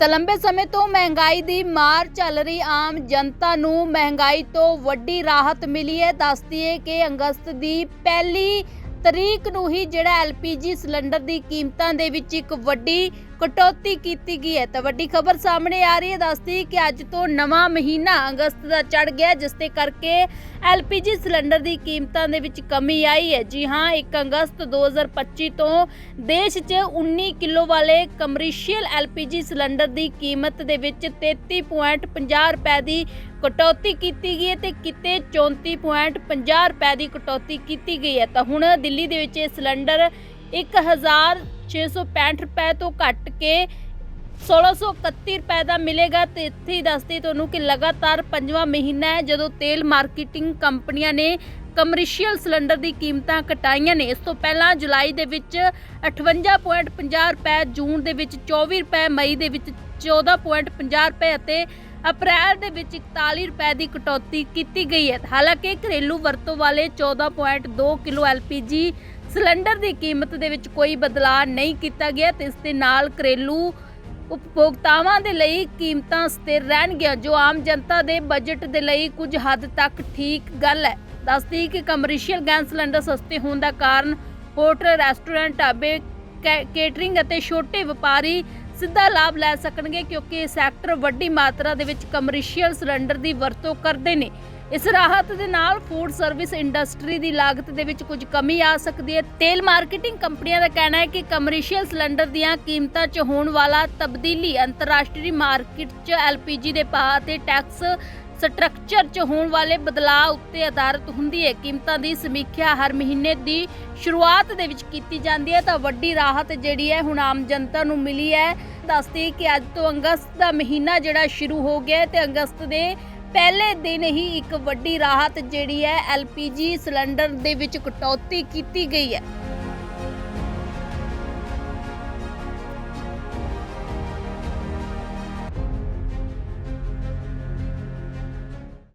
ਤਾਂ ਲੰਬੇ ਸਮੇਂ ਤੋਂ ਮਹਿੰਗਾਈ ਦੀ ਮਾਰ ਚੱਲ ਰਹੀ ਆਮ ਜਨਤਾ ਨੂੰ ਮਹਿੰਗਾਈ ਤੋਂ ਵੱਡੀ ਰਾਹਤ ਮਿਲੀ ਹੈ। ਦੱਸਦੀ ਹੈ ਕਿ ਅਗਸਤ ਦੀ ਪਹਿਲੀ ਤਰੀਕ ਨੂੰ ਹੀ ਜਿਹੜਾ ਐਲਪੀਜੀ ਸਿਲੰਡਰ ਦੀ ਕੀਮਤਾਂ ਦੇ ਵਿੱਚ ਇੱਕ ਵੱਡੀ ਕਟੌਤੀ ਕੀਤੀ ਗਈ ਹੈ। ਤਾਂ ਵੱਡੀ ਖਬਰ ਸਾਹਮਣੇ ਆ ਰਹੀ ਹੈ। ਦੱਸਦੀ ਕਿ ਅੱਜ ਤੋਂ ਨਵਾਂ ਮਹੀਨਾ ਅਗਸਤ ਦਾ ਚੜ ਗਿਆ, ਜਿਸ ਦੇ ਕਰਕੇ ਐਲਪੀਜੀ ਸਿਲੰਡਰ ਦੀ ਕੀਮਤਾਂ ਦੇ ਵਿੱਚ ਕਮੀ ਆਈ ਹੈ। ਜੀ ਹਾਂ 1 ਅਗਸਤ 2025 ਤੋਂ ਦੇਸ਼ 'ਚ 19 ਕਿਲੋ ਵਾਲੇ ਕਮਰਸ਼ੀਅਲ ਐਲਪੀਜੀ ਸਿਲੰਡਰ ਦੀ ਕੀਮਤ ਦੇ ਵਿੱਚ 33.50 ਰੁਪਏ ਦੀ ਕਟੌਤੀ ਕੀਤੀ ਗਈ ਹੈ ਤੇ ਕਿਤੇ 34.50 ਰੁਪਏ ਦੀ ਕਟੌਤੀ ਕੀਤੀ ਗਈ ਹੈ। ਤਾਂ ਹੁਣ ਦਿੱਲੀ ਦੇ ਵਿੱਚ ਇਹ ਸਿਲੰਡਰ 1665 ਰੁਪਏ ਤੋਂ ਘੱਟ ਕੇ 1631 ਰੁਪਏ ਦਾ ਮਿਲੇਗਾ ਤੇ ਇੱਥੇ ਹੀ ਦੱਸਦੀ ਤੁਹਾਨੂੰ ਕਿ ਲਗਾਤਾਰ ਪੰਜਵਾਂ ਮਹੀਨਾ ਹੈ ਜਦੋਂ ਤੇਲ ਮਾਰਕੀਟਿੰਗ ਕੰਪਨੀਆਂ ਨੇ ਕਮਰਸ਼ੀਅਲ ਸਿਲੰਡਰ ਦੀ ਕੀਮਤਾਂ ਘਟਾਈਆਂ ਨੇ। ਇਸ ਤੋਂ ਪਹਿਲਾਂ ਜੁਲਾਈ ਦੇ ਵਿੱਚ 58.50 ਰੁਪਏ, ਜੂਨ ਦੇ ਵਿੱਚ 24 ਰੁਪਏ, ਮਈ ਦੇ ਵਿੱਚ 14.50 ਰੁਪਏ ਅਤੇ ਅਪ੍ਰੈਲ ਦੇ ਵਿੱਚ 41 ਰੁਪਏ ਦੀ ਕਟੌਤੀ ਕੀਤੀ ਗਈ ਹੈ। ਹਾਲਾਂਕਿ ਘਰੇਲੂ ਵਰਤੋਂ ਵਾਲੇ 14.2 ਕਿਲੋ ਐਲਪੀਜੀ ਸਿਲੰਡਰ ਦੀ ਕੀਮਤ ਦੇ ਵਿੱਚ ਕੋਈ ਬਦਲਾਅ ਨਹੀਂ ਕੀਤਾ ਗਿਆ ਤੇ ਇਸ ਦੇ ਨਾਲ ਘਰੇਲੂ ਉਪਭੋਗਤਾਵਾਂ ਦੇ ਲਈ ਕੀਮਤਾਂ ਸਥਿਰ ਰਹਿਣਗੀਆਂ, ਜੋ ਆਮ ਜਨਤਾ ਦੇ ਬਜਟ ਦੇ ਲਈ ਕੁਝ ਹੱਦ ਤੱਕ ਠੀਕ ਗੱਲ ਹੈ। ਦੱਸਦੀ ਕਿ ਕਮਰਸ਼ੀਅਲ ਗੈਸ ਸਿਲੰਡਰ ਸਸਤੇ ਹੋਣ ਦਾ ਕਾਰਨ ਹੋਟਲ, ਰੈਸਟੋਰੈਂਟ, ਢਾਬੇ ਕੇਟਰਿੰਗ ਅਤੇ ਛੋਟੇ ਵਪਾਰੀ ਸਿੱਧਾ ਲਾਭ ਲੈ ਸਕਣਗੇ ਕਿਉਂਕਿ ਇਹ ਸੈਕਟਰ ਵੱਡੀ ਮਾਤਰਾ ਦੇ ਵਿੱਚ ਕਮਰਸ਼ੀਅਲ ਸਿਲੰਡਰ ਦੀ ਵਰਤੋਂ ਕਰਦੇ ਨੇ। ਇਸ ਰਾਹਤ ਦੇ ਨਾਲ ਫੂਡ ਸਰਵਿਸ ਇੰਡਸਟਰੀ ਦੀ ਲਾਗਤ ਦੇ ਵਿੱਚ ਕੁਝ ਕਮੀ ਆ ਸਕਦੀ ਹੈ। ਤੇਲ ਮਾਰਕੀਟਿੰਗ ਕੰਪਨੀਆਂ ਦਾ ਕਹਿਣਾ ਹੈ ਕਿ ਕਮਰਸ਼ੀਅਲ ਸਿਲੰਡਰ ਦੀਆਂ ਕੀਮਤਾਂ 'ਚ ਹੋਣ ਵਾਲਾ ਤਬਦੀਲੀ ਅੰਤਰਰਾਸ਼ਟਰੀ ਮਾਰਕੀਟ 'ਚ ਐਲਪੀਜੀ ਦੇ ਭਾਅ ਅਤੇ ਟੈਕਸ ਸਟਰਕਚਰ 'ਚ ਹੋਣ ਵਾਲੇ ਬਦਲਾਅ ਉੱਤੇ ਆਧਾਰਿਤ ਹੁੰਦੀ ਹੈ। ਕੀਮਤਾਂ ਦੀ ਸਮੀਖਿਆ ਹਰ ਮਹੀਨੇ ਦੀ ਸ਼ੁਰੂਆਤ ਦੇ ਵਿੱਚ ਕੀਤੀ ਜਾਂਦੀ ਹੈ। ਤਾਂ ਵੱਡੀ ਰਾਹਤ ਜਿਹੜੀ ਹੈ ਹੁਣ ਆਮ ਜਨਤਾ ਨੂੰ ਮਿਲੀ ਹੈ। ਦੱਸਦੀ ਕਿ ਅੱਜ ਤੋਂ ਅਗਸਤ ਦਾ ਮਹੀਨਾ ਜਿਹੜਾ ਸ਼ੁਰੂ ਹੋ ਗਿਆ ਹੈ ਤੇ ਅਗਸਤ ਦੇ ਪਹਿਲੇ ਦਿਨ ਹੀ ਇੱਕ ਵੱਡੀ ਰਾਹਤ ਜਿਹੜੀ ਹੈ ਐਲਪੀਜੀ ਸਿਲੰਡਰ ਦੇ ਵਿੱਚ ਕਟੌਤੀ ਕੀਤੀ ਗਈ ਹੈ।